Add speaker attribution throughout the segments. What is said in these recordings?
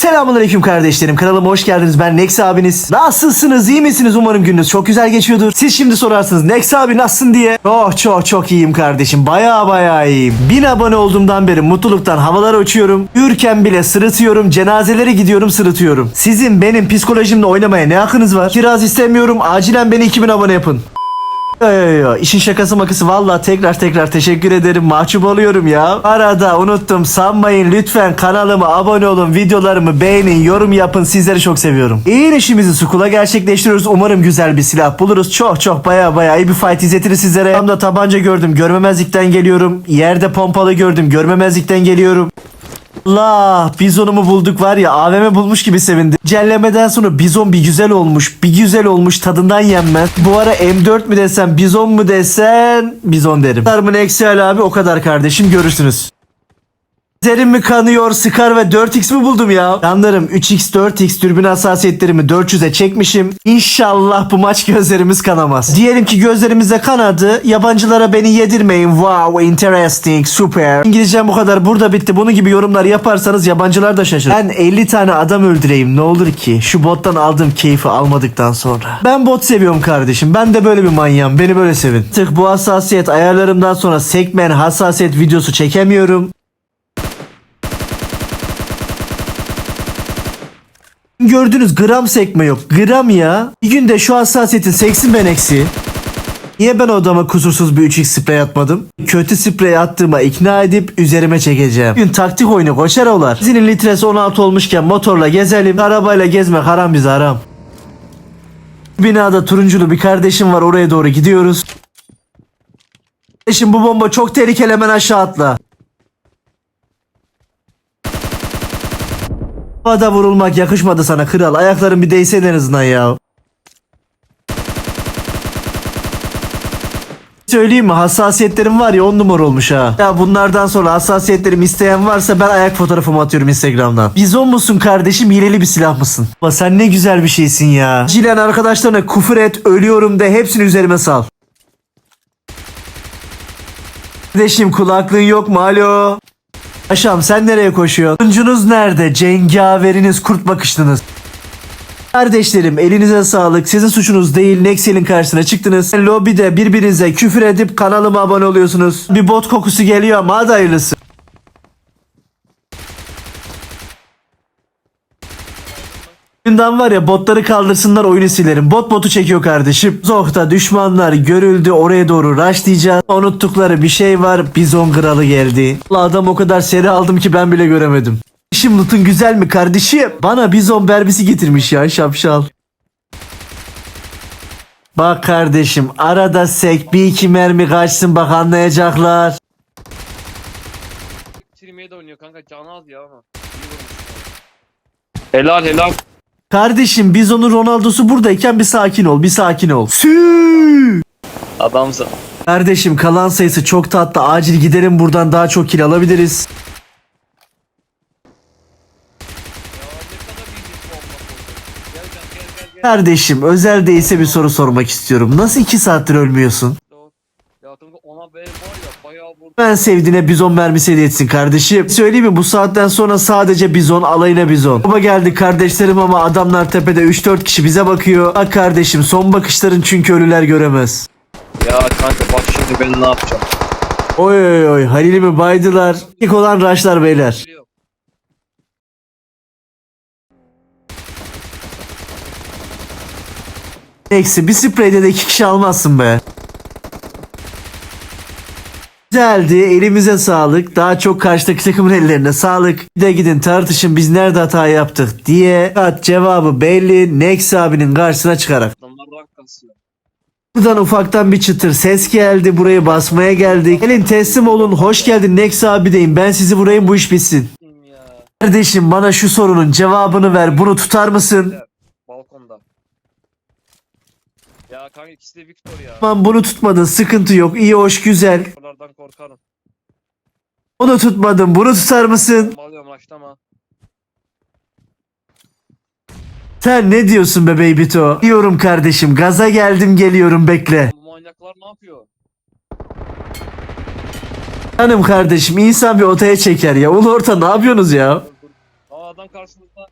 Speaker 1: Selamünaleyküm kardeşlerim. Kanalıma hoş geldiniz. Ben Nex abiniz. Nasılsınız? İyi misiniz? Umarım gününüz çok güzel geçiyordur. Siz şimdi sorarsınız Nex abi nasılsın diye. Oh çok çok iyiyim kardeşim. Baya baya iyiyim. Bin abone olduğumdan beri mutluluktan havalara uçuyorum. Yürürken bile sırıtıyorum. Cenazelere gidiyorum sırıtıyorum. Sizin benim psikolojimle oynamaya ne hakkınız var? Kiraz istemiyorum. Acilen beni 2000 abone yapın. Yo yo yo. İşin şakası makası. Valla tekrar tekrar teşekkür ederim. Mahcup oluyorum ya. Arada unuttum. Sanmayın lütfen kanalıma abone olun. Videolarımı beğenin yorum yapın. Sizleri çok seviyorum. İyi işimizi Sukula gerçekleştiriyoruz. Umarım güzel bir silah buluruz. Çok çok baya baya iyi bir fight izletiriz sizlere. Tam da tabanca gördüm. Görmemezlikten geliyorum. Yerde pompalı gördüm. Görmemezlikten geliyorum. Allah bizonumu bulduk var ya AVM bulmuş gibi sevindim. Cellemeden sonra bizon bir güzel olmuş. Bir güzel olmuş tadından yenmez. Bu ara M4 mü desem bizon mu desen bizon derim. Sarımın Excel abi o kadar kardeşim görürsünüz. Üzerim mi kanıyor Scar ve 4x mi buldum ya? Yanlarım 3x 4x türbin hassasiyetlerimi 400'e çekmişim. İnşallah bu maç gözlerimiz kanamaz. Diyelim ki gözlerimize kanadı. Yabancılara beni yedirmeyin. Wow interesting super. İngilizcem bu kadar burada bitti. Bunun gibi yorumlar yaparsanız yabancılar da şaşırır. Ben 50 tane adam öldüreyim ne olur ki. Şu bottan aldığım keyfi almadıktan sonra. Ben bot seviyorum kardeşim. Ben de böyle bir manyağım. Beni böyle sevin. Tık bu hassasiyet ayarlarımdan sonra sekmen hassasiyet videosu çekemiyorum. Gördünüz gram sekme yok. Gram ya. Bir günde şu hassasiyetin seksin ben eksi. Niye ben odama kusursuz bir 3x sprey atmadım? Kötü sprey attığıma ikna edip üzerime çekeceğim. Bugün taktik oyunu koçer olar. Zinin litresi 16 olmuşken motorla gezelim. Arabayla gezmek haram bize haram. Binada turunculu bir kardeşim var oraya doğru gidiyoruz. Kardeşim bu bomba çok tehlikeli hemen aşağı atla. Havada vurulmak yakışmadı sana kral. Ayakların bir değse en azından ya. Söyleyeyim mi hassasiyetlerim var ya on numara olmuş ha. Ya bunlardan sonra hassasiyetlerimi isteyen varsa ben ayak fotoğrafımı atıyorum Instagram'dan. Bizon musun kardeşim hileli bir silah mısın? Bak sen ne güzel bir şeysin ya. Cilen arkadaşlarına küfür et ölüyorum de hepsini üzerime sal. Kardeşim kulaklığın yok mu alo? Paşam sen nereye koşuyorsun? Turuncunuz nerede? Cengaveriniz kurt bakışlınız. Kardeşlerim elinize sağlık. Sizin suçunuz değil. Nexel'in karşısına çıktınız. Lobide birbirinize küfür edip kanalıma abone oluyorsunuz. Bir bot kokusu geliyor ama hadi hayırlısı. Günden var ya botları kaldırsınlar oyunu silerim. Bot botu çekiyor kardeşim. Zoh'ta düşmanlar görüldü oraya doğru rushlayacağız. Unuttukları bir şey var. Bizon kralı geldi. Allah adam o kadar seri aldım ki ben bile göremedim. Kardeşim loot'un güzel mi kardeşim? Bana bizon berbisi getirmiş ya şapşal. Bak kardeşim arada sek bir iki mermi kaçsın bak anlayacaklar.
Speaker 2: Trimeye de oynuyor kanka canı az ya ama. Helal helal.
Speaker 1: Kardeşim bizonun Ronaldo'su buradayken bir sakin ol bir sakin ol. Sü!
Speaker 2: Adamsın.
Speaker 1: Kardeşim kalan sayısı çok tatlı. Acil gidelim buradan daha çok kill alabiliriz. Kardeşim özel değilse bir soru sormak istiyorum. Nasıl iki saattir ölmüyorsun?
Speaker 2: Ya ona var ya.
Speaker 1: Ben sevdiğine bizon mermisi hediye etsin kardeşim. Söyleyeyim mi bu saatten sonra sadece bizon alayına bizon. Baba geldi kardeşlerim ama adamlar tepede 3-4 kişi bize bakıyor. Bak kardeşim son bakışların çünkü ölüler göremez.
Speaker 2: Ya kanka bak şimdi ben ne yapacağım.
Speaker 1: Oy oy oy Halil'i mi baydılar? İlk olan raşlar beyler. Eksi bir spreyde de iki kişi almazsın be. Güzeldi. Elimize sağlık. Daha çok karşıdaki takımın ellerine sağlık. Bir de gidin tartışın biz nerede hata yaptık diye. Kat cevabı belli. Nex abinin karşısına çıkarak.
Speaker 2: Adamlar rank kasıyor.
Speaker 1: Buradan ufaktan bir çıtır ses geldi. Burayı basmaya geldik. Gelin teslim olun. Hoş geldin Nex abi deyin. Ben sizi vurayım bu iş bitsin.
Speaker 2: Kim ya?
Speaker 1: Kardeşim bana şu sorunun cevabını ver. Bunu tutar mısın?
Speaker 2: Ya, Balkonda. Ya kanka ikisi de Victor ya.
Speaker 1: Tamam bunu tutmadın. Sıkıntı yok. İyi hoş güzel.
Speaker 2: Onlardan korkarım.
Speaker 1: Onu tutmadın. Bunu tutar mısın?
Speaker 2: Alıyorum başlama.
Speaker 1: Sen ne diyorsun be Babyto? Diyorum kardeşim. Gaza geldim geliyorum bekle.
Speaker 2: Bu manyaklar ne yapıyor?
Speaker 1: Hanım kardeşim insan bir otaya çeker ya. Ulu orta ne yapıyorsunuz ya?
Speaker 2: Aa Sağdan karşımızda.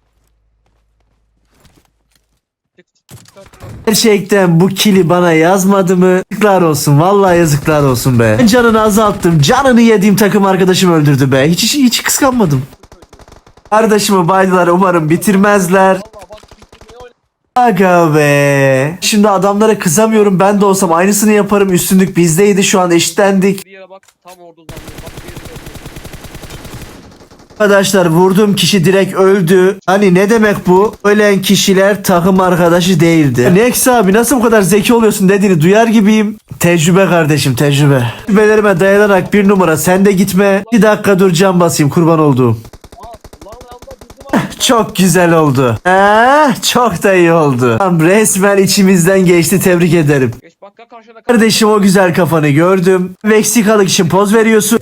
Speaker 1: Gerçekten bu kili bana yazmadı mı? Yazıklar olsun. Vallahi yazıklar olsun be. Ben canını azalttım. Canını yediğim takım arkadaşım öldürdü be. Hiç, hiç, hiç kıskanmadım. Kardeşimi baydılar. Umarım bitirmezler. Aga be. Şimdi adamlara kızamıyorum. Ben de olsam aynısını yaparım. Üstünlük bizdeydi. Şu an eşitlendik.
Speaker 2: bir yere bak tam orada uzanıyor. Bak bir yere.
Speaker 1: Arkadaşlar vurduğum kişi direkt öldü. Hani ne demek bu? Ölen kişiler takım arkadaşı değildi. Nex abi nasıl bu kadar zeki oluyorsun dediğini duyar gibiyim. Tecrübe kardeşim tecrübe. Tecrübelerime dayanarak bir numara sen de gitme. Bir dakika dur can basayım kurban olduğum. Çok güzel oldu. Eh, çok da iyi oldu. Tamam, Resmen içimizden geçti tebrik ederim.
Speaker 2: Geç bak ya karşına
Speaker 1: Kardeşim o güzel kafanı gördüm. Meksikalık için poz veriyorsun.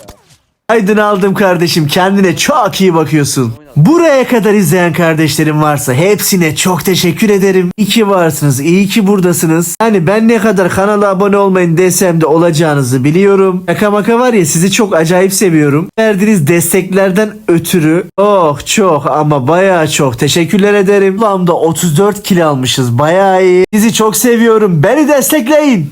Speaker 1: Aydın aldım kardeşim kendine çok iyi bakıyorsun. Buraya kadar izleyen kardeşlerim varsa hepsine çok teşekkür ederim. İyi ki varsınız, iyi ki buradasınız. Hani ben ne kadar kanala abone olmayın desem de olacağınızı biliyorum. Şaka maka var ya sizi çok acayip seviyorum. Verdiğiniz desteklerden ötürü oh çok ama bayağı çok teşekkürler ederim. Toplamda 34 kilo almışız bayağı iyi. Sizi çok seviyorum beni destekleyin.